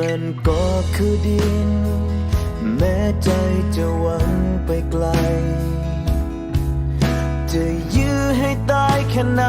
มันก็คือดิน แม้ใจจะหวังไปไกล จะยื้อให้ตายแค่ไหน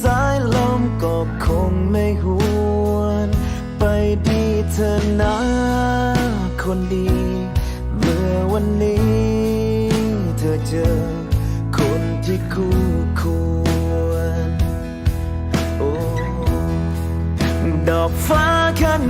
สายลมก็คงไม่หวนไปดีเธอนะคนดี เมื่อวันนี้เธอเจอ คนที่คู่ควร โอ้ดอกฟ้าแค่โ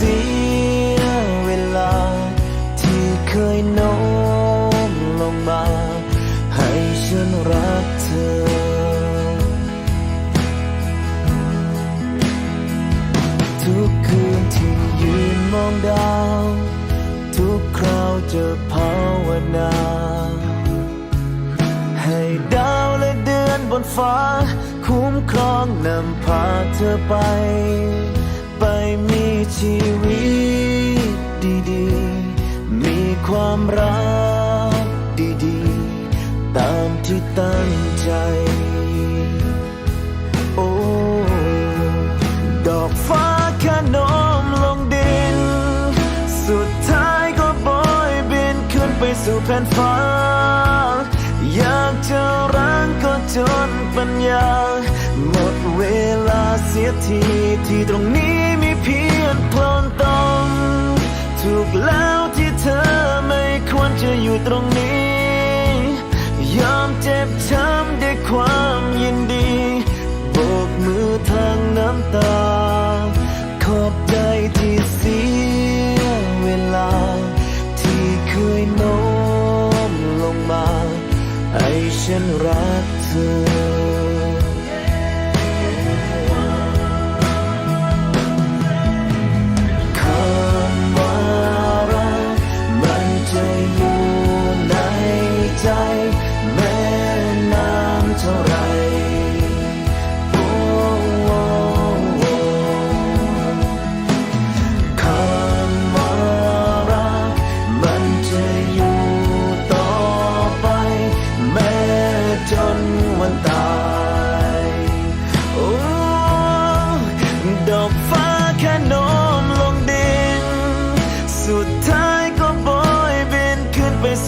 จะภาวนา ให้ดาวและเดือนบนฟ้า คุ้มครองนำพาเธอไป ไปมีชีวิตดีๆ มีความรักดีๆ ตามที่ตั้งใจ สู่แผ่นฟ้า อยากจะรังก็จนปัญญา หมดเวลาเสียทีที่ตรงนี้มีเพียงโคลนตมถูกแล้ว ฉันรักเธอ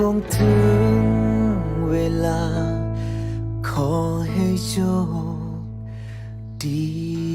คงถึงเวลา ขอให้โชคดี